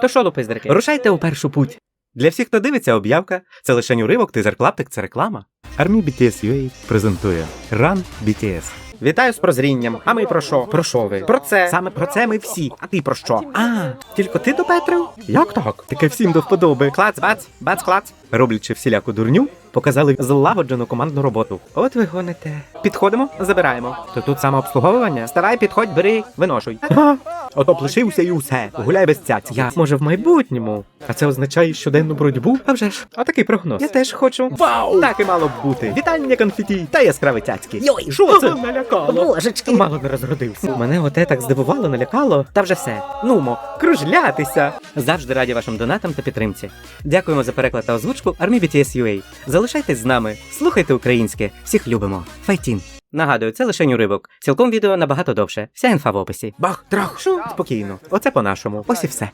То що, лупиздрики? Рушайте у першу путь. Для всіх, хто дивиться, об'явка це лише уривок, тизер клаптик це реклама. Армія BTS UA презентує Run BTS. Вітаю з прозрінням. А ми про що? Про що ви? Про це. Саме про це ми всі. А ти про що? А, тільки ти допетрив? Як так? Таке всім до вподоби. Клац, бац, бац, клац. Роблячи всіляку дурню, показали злагоджену командну роботу. От ви гоните. Підходимо, забираємо. То тут самообслуговування. Вставай, підходь, бери, виношуй. Ото б лишився і усе. Гуляй без цяці. Я може в майбутньому. А це означає щоденну боротьбу? А вже ж, отакий прогноз. Я теж хочу. Вау! Так і мало б бути. Вітання конфеті та яскраві цяцьки. Йой, Що це? налякало. божечки. Мало не розродився. Мене оте так здивувало, налякало. Та вже все. Нумо, кружлятися. Завжди раді вашим донатам та підтримці. Дякуємо за переклад та озвучку Армі BTS UA. Залишайтесь з нами, слухайте українське, всіх любимо. Файтін. Нагадую, це лише уривок. Цілком відео набагато довше. Вся інфа в описі. Бах, трах. шу, Спокійно. Оце по-нашому. Ось і все.